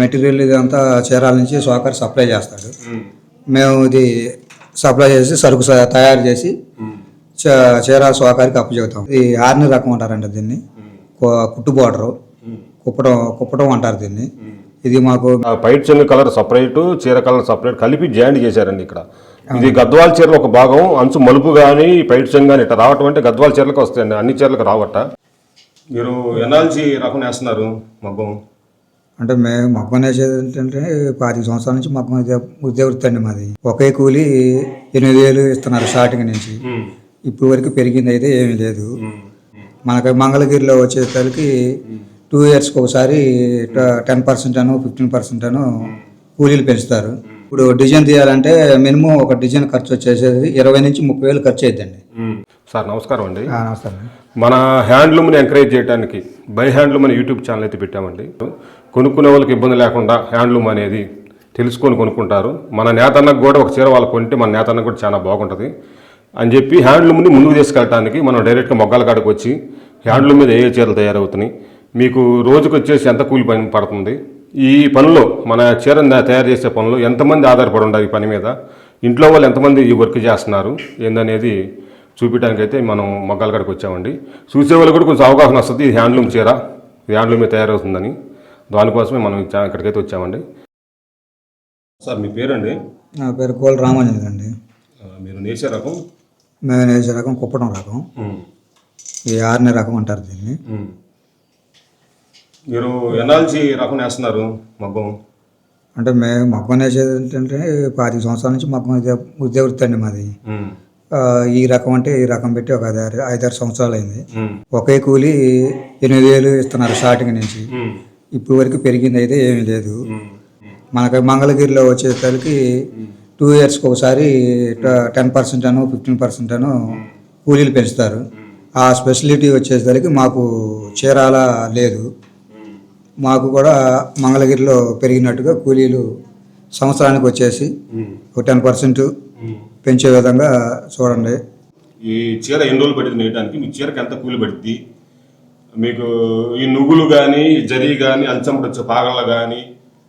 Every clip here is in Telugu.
మెటీరియల్ ఇదంతా చీరాల నుంచి సోకర్ సప్లై చేస్తాడు. మేము. ఇది సప్లై చేసి సరుకు తయారు చేసి చ- చీరాల సోకారికి అప్పచెబుతాం. ఇది ఆర్ని రకం అంటారంట దీన్ని. కుట్టు బోర్డరు. కుప్పడం కుప్పడం అంటారు దీన్ని. ఇది మాకు పైట్ చెంగు కలర్ సపరేట్ చీర కలర్ సపరేట్ కలిపి జాయింట్ చేశారండి ఇక్కడ. ఇది గద్వాల చీరలో ఒక భాగం అంచు మలుపు కానీ పైట్ చెంగు కానీ ఇట్లా రావటం అంటే గద్వాల చీరలకు వస్తాయండి. అన్ని చీరలకు రావట. మీరు ఎనాల్జీ రకం వేస్తున్నారు మగ్గం అంటే మేము మగ్గం వేసేది ఏంటంటే పాతిక సంవత్సరాల నుంచి మగ్గం ఇదే వృత్తి అండి మాది. ఒకే కూలి ఎనిమిది వేలు ఇస్తున్నారు స్టార్టింగ్ నుంచి. ఇప్పుడు వరకు పెరిగింది అయితే ఏమీ లేదు. మనకి మంగళగిరిలో వచ్చేసరికి టూ ఇయర్స్కి ఒకసారి టెన్ పర్సెంట్ అను ఫిఫ్టీన్ పర్సెంట్ అను కూలీలు పెంచుతారు. ఇప్పుడు డిజైన్ తీయాలంటే మినిమం ఒక డిజైన్ ఖర్చు వచ్చేసేది ఇరవై నుంచి ముప్పై వేలు ఖర్చు అయిద్దండి. సార్ నమస్కారం అండి. నమస్తే మన హ్యాండ్లూమ్ని ఎంకరేజ్ చేయడానికి బై హ్యాండ్లూమ్ అనే యూట్యూబ్ ఛానల్ అయితే పెట్టామండి. కొనుక్కునే వాళ్ళకి ఇబ్బంది లేకుండా హ్యాండ్లూమ్ అనేది తెలుసుకొని కొనుక్కుంటారు. మన నేతన్నకు కూడా ఒక చీర వాళ్ళు కొంటే మన నేతన్నకు కూడా చాలా బాగుంటుంది. అని చెప్పి హ్యాండ్లూమ్ని ముందుకు తీసుకెళ్ళడానికి మనం డైరెక్ట్గా మొగ్గాల కాడికి వచ్చి హ్యాండ్లూమ్ మీద ఏ చీరలు తయారవుతున్నాయి. మీకు రోజుకు వచ్చేసి ఎంత కూలి పని పడుతుంది? ఈ పనిలో మన చీరను తయారు చేసే పనిలో ఎంతమంది ఆధారపడి ఉండాలి ఈ పని మీద? ఇంట్లో వాళ్ళు ఎంతమంది ఈ వర్క్ చేస్తున్నారు? ఏందనేది చూపించడానికి అయితే మనం మొగ్గాల కాడికి వచ్చామండి. చూసే వాళ్ళు కూడా కొంచెం అవగాహన వస్తుంది ఇది హ్యాండ్లూమ్ చీర ఇది హ్యాండ్లూమ్ మీద తయారవుతుందని. దానికోసమే మనం ఇచ్చా- ఇక్కడికైతే వచ్చామండి. సార్ మీ పేరండి? నా పేరు కోల్ రామాంజన్ అండి. మీరు నేసే రకం? మేము వేసే రకం కుప్పడం రకం. ఈ ఆర్ని రకం అంటారు దీన్ని. మీరు ఎనాల్జీ రకం వేస్తున్నారు మగ్గం అంటే మేము మగ్గం వేసేది ఏంటంటే పాతిక సంవత్సరాల నుంచి మగ్గం వృత్తి అండి మాది. ఈ రకం అంటే ఈ రకం పెట్టి ఒక ఐదారు ఐదారు సంవత్సరాలు అయింది ఒకే కూలి ఎనిమిది వేలు ఇస్తున్నారు స్టార్టింగ్ నుంచి. ఇప్పుడు వరకు పెరిగింది అయితే ఏమీ లేదు. మనకి మంగళగిరిలో వచ్చేసరికి టూ ఇయర్స్కి ఒకసారి టెన్ పర్సెంట్ అను ఫిఫ్టీన్ పర్సెంట్ అను కూలీలు పెంచుతారు. ఆ స్పెషలిటీ వచ్చేసరికి మాకు చీరాల లేదు. మాకు కూడా మంగళగిరిలో పెరిగినట్టుగా కూలీలు సంవత్సరానికి వచ్చేసి ఒక టెన్ పర్సెంట్ పెంచే విధంగా చూడండి. ఈ చీర ఎన్ని రోజులు నేయడానికి మీ చీరకి ఎంత కూలి పడుద్ది? మీకు ఈ నువ్వులు కానీ జరీ కానీ వచ్చే పాగళ్ళ కానీ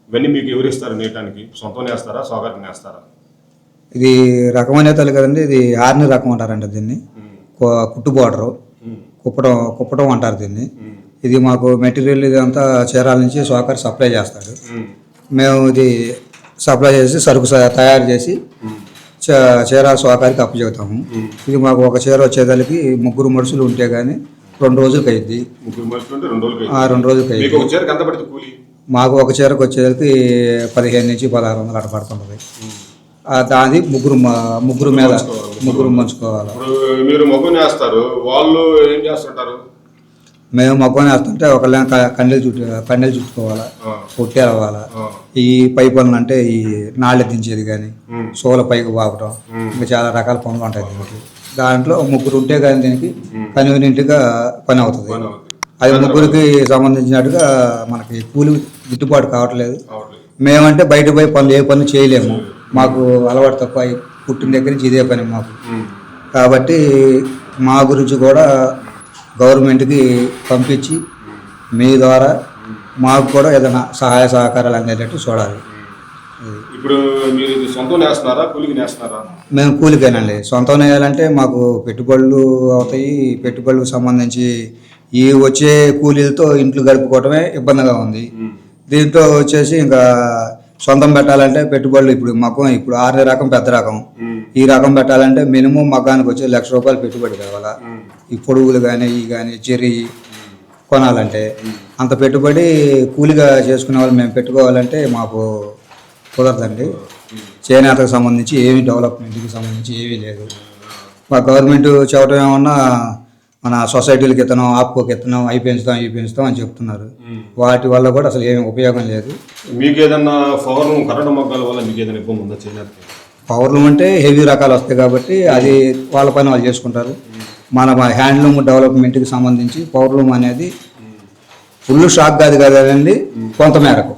ఇవన్నీ మీకు ఎవరిస్తారు నేయటానికి? సొంతం నేస్తారా సోగరికి నేస్తారా? ఇది రకం అనే తల్లి కదండి ఇది ఆర్ని రకం అంటారంట దీన్ని. కుట్టు బోర్డరు. కుప్పడం కుప్పడం అంటారు దీన్ని. ఇది మాకు మెటీరియల్ ఇదంతా చీరాల నుంచి సోకర్ సప్లై చేస్తాడు. మేము. ఇది సప్లై చేసి సరుకు తయారు చేసి చ- చీరాల సోకారికి అప్పచెబుతాము. ఇది మాకు ఒక చీర వచ్చేదానికి ముగ్గురు మనుషులు ఉంటే కానీ రెండు రోజులకి అయింది రెండు రోజులకి ఆ రెండు రోజులకి అయింది మీకు ఒక చీరకి పడుతుంది వచ్చేసరికి పదిహేను నుంచి పదహారు వందలు అట్ట పడుతుంటుంది. ఆ దాది ముగ్గురు ముగ్గురు మీద ముగ్గురు మంచుకోవాలి. మీరు మగ్గు నేస్తారు వాళ్ళు ఏం చేస్తుంటారు? మేము మగ్గం వేస్తుంటే ఒకళ్ళ కండెలు చుట్టు కండెలు చుట్టుకోవాలా ఆ, ఈ పై పనులు అంటే ఈ నాళ్ళె దించేది కానీ సోల పైకి బాగటం ఇంకా చాలా రకాల పనులు ఉంటాయి దీనికి. దాంట్లో ముగ్గురు ఉంటే కానీ దీనికి కన్వీనియంట్గా పని అవుతుంది. అది ముగ్గురికి సంబంధించినట్టుగా మనకి కూలి గిట్టుబాటు కావట్లేదు. మేమంటే బయట పోయి పనులు ఏ పనులు చేయలేము. మాకు అలవాటు తక్కువ ఈ పుట్టిన దగ్గర నుంచి ఇదే పని మాకు. కాబట్టి మా గురించి కూడా గవర్నమెంట్కి పంపించి మీ ద్వారా మాకు కూడా ఏదైనా సహాయ సహకారాలు అందేటట్టు చూడాలి. ఇప్పుడు మీరు సొంతం కూలికి మేము కూలికేనండి సొంతం వేయాలంటే మాకు పెట్టుబడులు అవుతాయి. పెట్టుబడులకు సంబంధించి ఈ వచ్చే కూలీలతో ఇంట్లో గడుపుకోవటమే ఇబ్బందిగా ఉంది. దీంతో వచ్చేసి ఇంకా సొంతం పెట్టాలంటే పెట్టుబడులు ఇప్పుడు మగ్గం ఇప్పుడు ఆరు రకం పెద్ద రకం. ఈ రకం పెట్టాలంటే మినిమం మగ్గానికి వచ్చి లక్ష రూపాయలు పెట్టుబడి కావాలా? ఈ పొడుగులు కానీ ఈ కానీ చెర్రీ కొనాలంటే అంత పెట్టుబడి కూలిగా చేసుకునే వాళ్ళు మేము పెట్టుకోవాలంటే మాకు కుదరదండి. చేనేతకు సంబంధించి ఏమి డెవలప్మెంట్కి సంబంధించి ఏమీ లేదు. మా గవర్నమెంట్ చెప్పడం ఏమన్నా మన సొసైటీలకి ఇత్తనం ఆప్కోకి ఇత్తనం అవి పెంచుతాం ఇవి పెంచుతాం అని చెప్తున్నారు. వాటి వల్ల కూడా అసలు ఏమి ఉపయోగం లేదు. మీకు ఏదన్నా పవర్ కరెంట్ మొగ్గాల వల్ల మీకు ఏదైనా ఇబ్బంది ఉందా చేనేతకి పవర్లు అంటే హెవీ రకాలు వస్తాయి కాబట్టి అది వాళ్ళ పని వాళ్ళు చేసుకుంటారు. మన హ్యాండ్లూమ్ డెవలప్మెంట్కి సంబంధించి పవర్లూమ్ అనేది ఫుల్ షాక్ కాదు కదండి. కొంత మేరకు.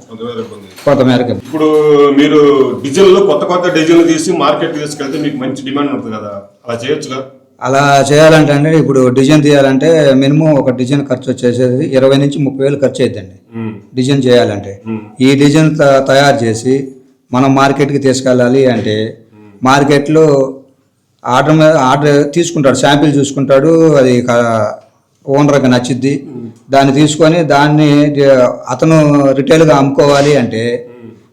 కొంతమేర ఇబ్బంది కొంత మేరకు. ఇప్పుడు మీరు డిజైన్లు కొత్త కొత్త డిజైన్లు తీసి మార్కెట్ తీసుకెళ్తే మీకు మంచి డిమాండ్ ఉంటుంది కదా? అలా చేయొచ్చుగా? అలా చేయాలంటే అండి ఇప్పుడు డిజైన్ తీయాలంటే మినిమం ఒక డిజైన్ ఖర్చు వచ్చేసేది ఇరవై నుంచి ముప్పై వేలు ఖర్చు అవుతుందండి డిజైన్ చేయాలంటే. ఈ డిజైన్ తయారు చేసి మనం మార్కెట్కి తీసుకెళ్ళాలి అంటే మార్కెట్లో ఆర్డర్ మీద ఆర్డర్ తీసుకుంటాడు శాంపిల్ చూసుకుంటాడు అది ఓనర్కి నచ్చిద్ది. దాన్ని తీసుకొని దాన్ని అతను రిటైల్గా అమ్ముకోవాలి అంటే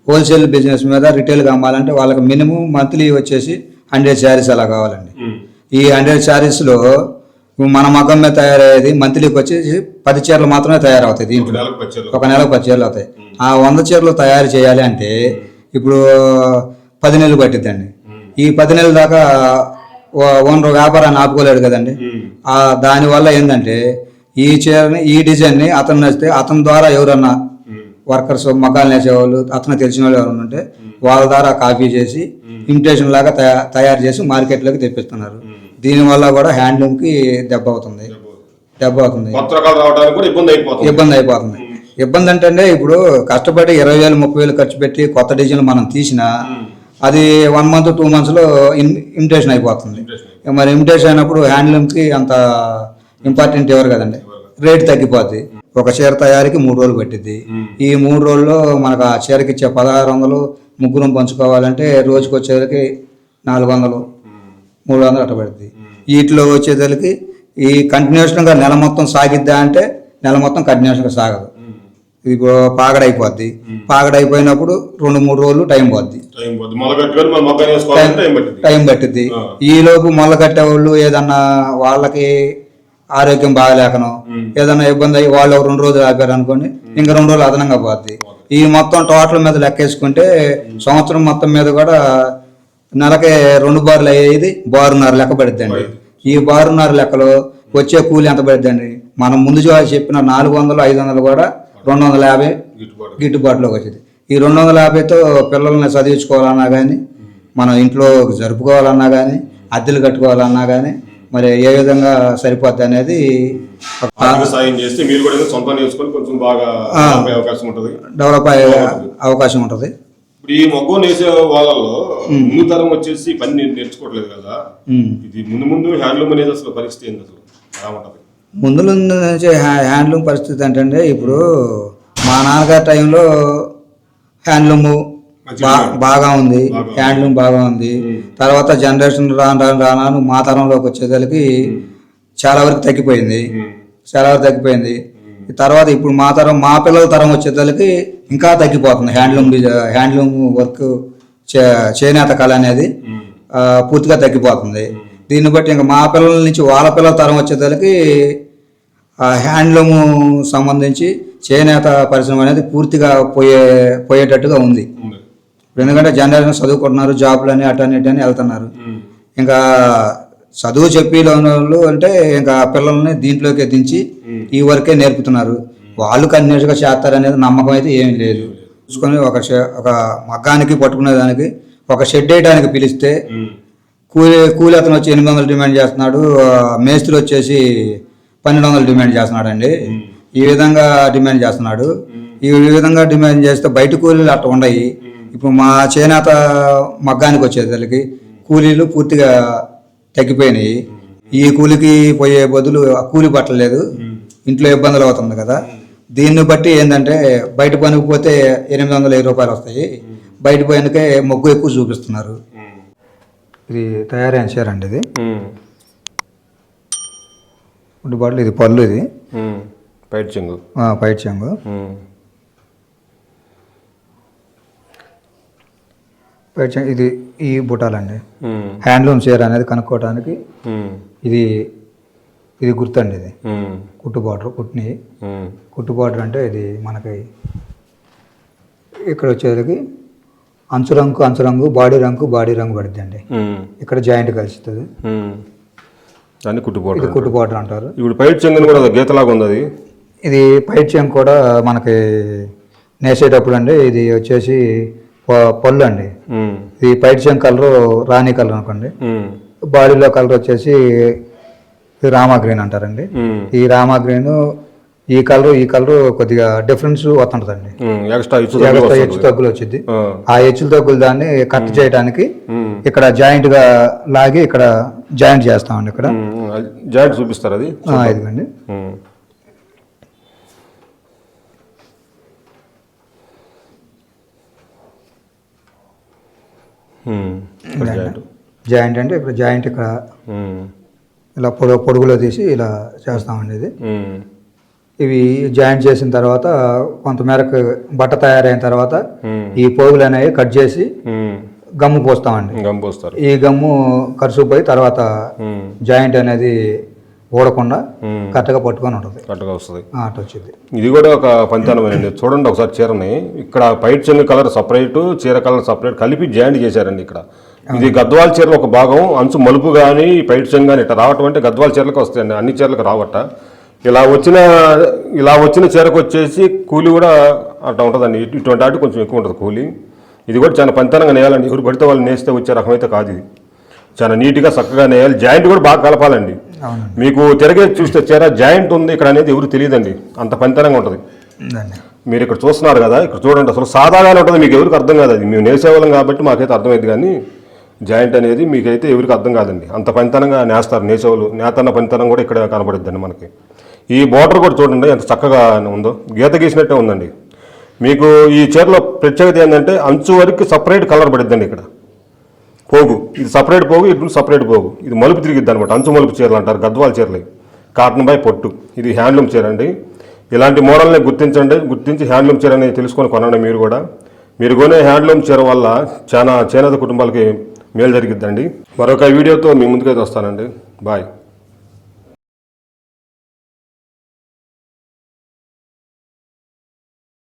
హోల్సేల్ బిజినెస్ మీద రిటైల్గా అమ్మాలంటే వాళ్ళకి మినిమం మంత్లీ వచ్చేసి హండ్రెడ్ శారీస్ అలా కావాలండి. ఈ హండ్రెడ్ శారీస్లో మన మగ్గం మీద తయారయ్యేది మంత్లీకి వచ్చేసి పది చీరలు మాత్రమే తయారవుతాయి దీంట్లో. ఒక నెలకు పది చీరలు అవుతాయి. ఆ వంద చీరలు తయారు చేయాలి అంటే ఇప్పుడు పది నెలలు పట్టిద్దండి. ఈ పది నెలల దాకా ఓనర్ వ్యాపారాన్ని ఆపుకోలేడు కదండి. ఆ దానివల్ల ఏంటంటే ఈ చీరని ఈ డిజైన్ని అతను నచ్చితే అతని ద్వారా ఎవరన్నా వర్కర్స్ మగ్గాలు నేసేవాళ్ళు అతను తెలిసిన వాళ్ళు ఎవరైనా ఉంటే వాళ్ళ ద్వారా కాపీ చేసి ఇమిటేషన్ లాగా తయా- తయారు చేసి మార్కెట్లోకి తెప్పిస్తున్నారు. దీనివల్ల కూడా హ్యాండ్లూమ్కి దెబ్బ అవుతుంది. దెబ్బ అవుతుంది. ఇబ్బంది అయిపోతుంది. ఇబ్బంది అయిపోతుంది. ఇబ్బంది అంటే ఇప్పుడు కష్టపడి ఇరవై వేలు ముప్పై వేలు ఖర్చు పెట్టి కొత్త డిజైన్ మనం తీసినా అది వన్ మంత్ టూ మంత్స్లో ఇన్ ఇమిటేషన్ అయిపోతుంది. మరి ఇమిటేషన్ అయినప్పుడు హ్యాండ్లూమ్కి అంత ఇంపార్టెంట్ ఎవరు కదండి? రేట్ తగ్గిపోద్ది. ఒక చీర తయారీకి మూడు రోజులు పట్టిద్ది. ఈ మూడు రోజుల్లో మనకు ఆ చీరకి ఇచ్చే పదహారు వందలు ముగ్గురం పంచుకోవాలంటే రోజుకి వచ్చేసరికి నాలుగు వందలు మూడు వందలు అట్ట పడుతుంది వీటిలో వచ్చేసరికి ఈ కంటిన్యూషన్గా నెల మొత్తం సాగిద్దా అంటే నెల మొత్తం కంటిన్యూషన్గా సాగదు. ఇది ఇప్పుడు పాగడైపోద్ది పాగడైపోయినప్పుడు రెండు మూడు రోజులు టైం పోద్ది. టైం పట్టిద్ది. ఆ. ఈ లోపు మొల్ల కట్టేవాళ్ళు ఏదన్నా వాళ్ళకి ఆరోగ్యం బాగలేకనో ఏదన్నా ఇబ్బంది అయ్యి వాళ్ళు ఒక రెండు రోజులు ఆపారు అనుకోండి ఇంకా రెండు రోజులు అదనంగా పోద్ది. ఈ మొత్తం టోటల్ మీద లెక్కేసుకుంటే సంవత్సరం మొత్తం మీద కూడా నెలకి రెండు బార్లు అయ్యేది బారున్నర లెక్క పడుద్దండి. ఈ బారున్నర లెక్కలో వచ్చే కూలి ఎంత పడుద్దండి? మనం ముందు చెప్పిన నాలుగు వందలు ఐదు వందలు కూడా రెండు వందల యాభై గిట్టుబాటు. గిట్టుబాటులోకి వచ్చింది. ఈ రెండు వందల యాభైతో పిల్లల్ని చదివించుకోవాలన్నా కానీ మనం ఇంట్లో జరుపుకోవాలన్నా కానీ అద్దెలు కట్టుకోవాలన్నా కానీ మరి ఏ విధంగా సరిపోద్ది అనేది సాయం చేస్తే మీరు కూడా సొంతం కొంచెం బాగా అవకాశం ఉంటుంది. డెవలప్ అయ్యే అవకాశం ఉంటుంది. ఇప్పుడు ఈ మొగ్గ నేసే వాళ్ళలో ముందు తరం వచ్చేసి పని నేర్చుకోవట్లేదు కదా. ఇది ముందు ముందు హ్యాండ్లూమ్ అనేది అసలు పరిస్థితి ఏంది అసలు ఎలా ఉంటది? ముందు హ్యాండ్లూమ్ పరిస్థితి ఏంటంటే ఇప్పుడు మా నాన్నగారి టైంలో హ్యాండ్లూమ్ బాగా ఉంది. హ్యాండ్లూమ్ బాగా ఉంది. తర్వాత జనరేషన్ రాను రాను రాను మా తరంలోకి వచ్చేసరికి చాలా వరకు తగ్గిపోయింది. చాలా వరకు తగ్గిపోయింది. తర్వాత ఇప్పుడు మా తరం మా పిల్లల తరం వచ్చేసరికి ఇంకా తగ్గిపోతుంది. హ్యాండ్లూమ్ హ్యాండ్లూమ్ వర్క్ చే- చేనేత కళ అనేది పూర్తిగా తగ్గిపోతుంది. దీన్ని బట్టి ఇంకా మా పిల్లల నుంచి వాళ్ళ పిల్లల తరం వచ్చేసరికి ఆ హ్యాండ్లూమ్ సంబంధించి చేనేత పరిశ్రమ అనేది పూర్తిగా పోయే పోయేటట్టుగా ఉంది. ఇప్పుడు ఎందుకంటే జనరేషన్ చదువుకుంటున్నారు జాబ్లు అని అటని ఇటని వెళ్తున్నారు ఇంకా చదువు చెప్పి వాళ్ళు అంటే ఇంకా పిల్లల్ని దీంట్లోకి దించి ఈ వరకే నేర్పుతున్నారు. వాళ్ళు కంటిన్యూస్గా చేస్తారనేది నమ్మకం అయితే ఏమీ లేదు. చూసుకొని ఒక షె- ఒక మగ్గానికి పట్టుకునే దానికి ఒక షెడ్ వేయడానికి పిలిస్తే. కూలి కూలి అతను వచ్చి ఎనిమిది వందలు డిమాండ్ చేస్తున్నాడు మేస్త్రి వచ్చేసి పన్నెండు వందలు డిమాండ్ చేస్తున్నాడు అండి ఈ విధంగా డిమాండ్ చేస్తున్నాడు. ఈ విధంగా డిమాండ్ చేస్తే బయట కూలీలు అట్ట ఉండయి. ఇప్పుడు మా చేనేత మగ్గానికి వచ్చేసరికి కూలీలు పూర్తిగా తగ్గిపోయినాయి. ఈ కూలికి పోయే బదులు ఆ కూలి పట్టలేదు. ఇంట్లో ఇబ్బందులు అవుతుంది కదా. దీన్ని బట్టి ఏంటంటే బయట పనికి పోతే ఎనిమిది వందల రూపాయలు వస్తాయి. బయట పనికే మొగ్గు ఎక్కువ చూపిస్తున్నారు. ఇది తయారైన చీర అండి ఇది. ఇప్పుడు బాటిల్ ఇది పళ్ళు ఇది. పైట్ చెంగు పైట్ చెంగు. పైట్ చెంగు ఇది ఈ బుటాలండి. హ్యాండ్లూమ్ చీర అనేది కనుక్కోవడానికి. ఇది ఇది గుర్తండి ఇది. కుట్టు బార్డర్ కుట్ని ఉమ్. కుట్టు బార్డర్ అంటే ఇది మనకి ఇక్కడ వచ్చేసరికి అంచు రంగు అంచు రంగు బాడీ రంగు బాడీ రంగు పడుద్దండి ఉమ్. ఇక్కడ జాయింట్ కలుస్తుంది. దాన్ని ఇది కుట్టుపోవడం కుట్టు బార్డర్ అంటారు ఇప్పుడు పైట్ చెంగుని కూడా గీతలాగా ఉంది అది ఇది పైట్ చెంగు కూడా మనకి నేసేటప్పుడు అండి ఇది వచ్చేసి పళ్ళు అండి. ఇది పైట్ చెంగు కలరు రాణి కలర్ అనుకోండి. బాడీలో కలర్ వచ్చేసి ఇది రామా గ్రీన్ అంటారండి. ఈ రామా గ్రీన్ ఈ కలర్ ఈ కలర్ కొద్దిగా డిఫరెన్స్ వస్తుంటదండి. ఎక్స్ట్రా హెచ్చు తగ్గులు వచ్చింది ఆ. హెచ్చు తగ్గులు దాన్ని కట్ చేయడానికి ఇక్కడ జాయింట్గా లాగి ఇక్కడ జాయింట్ చేస్తామండి ఇక్కడ. జాయింట్ చూపిస్తారు అది? ఇదిగండి. జాయింట్. అంటే ఇక్కడ జాయింట్ ఇక్కడ ఇలా పొడవు పొడుగులో తీసి ఇలా చేస్తామండి ఇది. ఇవి జాయింట్ చేసిన తర్వాత కొంతమేరకు బట్ట తయారైన తర్వాత. ఈ పోగులు అనేవి కట్ చేసి. గమ్ము పోస్తామండి. గంపోస్తారు ఈ గమ్ము ఖర్చు పోయి తర్వాత. జాయింట్ అనేది ఊడకుండా. కరెక్ట్గా పట్టుకొని ఉంటుంది. కరెక్ట్గా వస్తుంది. అటు వచ్చింది. ఇది కూడా ఒక పంచానమేనండి చూడండి ఒకసారి చీరని. ఇక్కడ పైట్ చెంగు కలర్ సపరేట్ చీర కలర్ సపరేట్ కలిపి జాయింట్ చేశారండి ఇక్కడ. ఇది గద్వాల చీరలో ఒక భాగం అంచు మలుపు కానీ పైట్ చెంగు కానీ ఇట్లా రావటం అంటే గద్వాల చీరలకు వస్తాయండి. అన్ని చీరలకు రావట. ఇలా వచ్చిన ఇలా వచ్చిన చీరకు వచ్చేసి కూలి కూడా అట్లా ఉంటుందండి. ఇటు- ఇటువంటి వాటి కొంచెం ఎక్కువ ఉంటుంది కూలి. ఇది కూడా చాలా పంతనంగా నేయాలండి. ఎవరు పడితే వాళ్ళు నేస్తే వచ్చే రకం అయితే కాదు ఇది. చాలా నీట్గా చక్కగా నేయాలి. జాయింట్ కూడా బాగా కలపాలండి. మీకు తిరగే చూస్తే చీర జాయింట్ ఉంది ఇక్కడ అనేది ఎవరు తెలియదండి. అంత పంతనంగా ఉంటుంది. మీరు ఇక్కడ చూస్తున్నారు కదా ఇక్కడ చూడండి. అసలు సాదాగానే ఉంటుంది. మీకు ఎవరికి అర్థం కాదు అది మేము నేసేవాళ్ళం కాబట్టి మాకైతే అర్థమైంది కానీ జాయింట్ అనేది మీకైతే ఎవరికి అర్థం కాదండి. అంత పనితనంగా నేస్తారు. నేసేవాళ్ళు నేతన్న పనితనం కూడా ఇక్కడ కనపడుద్దండి మనకి. ఈ బోర్డర్ కూడా చూడండి ఎంత చక్కగా ఉందో. గీత గీసినట్టే ఉందండి. మీకు ఈ చీరలో ప్రత్యేకత ఏంటంటే అంచు వరకు సపరేట్ కలర్ పడిద్దండి ఇక్కడ. పోగు. ఇది సపరేట్ పోగు ఇటు సపరేట్ పోగు. ఇది మలుపు తిరిగిద్ది అనమాట అంచు మలుపు చీరలు అంటారు గద్వాల చీరలు. కాటన్ బై పొట్టు. ఇది హ్యాండ్లూమ్ చీర అండి. ఇలాంటి మోడల్ని గుర్తించండి. గుర్తించి హ్యాండ్లూమ్ చీర అనేది తెలుసుకొని కొనండి మీరు కూడా. మీరు కొనే హ్యాండ్లూమ్ చీర వల్ల చాలా చేనేత కుటుంబాలకి మేలు జరిగిద్దండి. మరొక వీడియోతో మీ ముందుకైతే వస్తానండి. బాయ్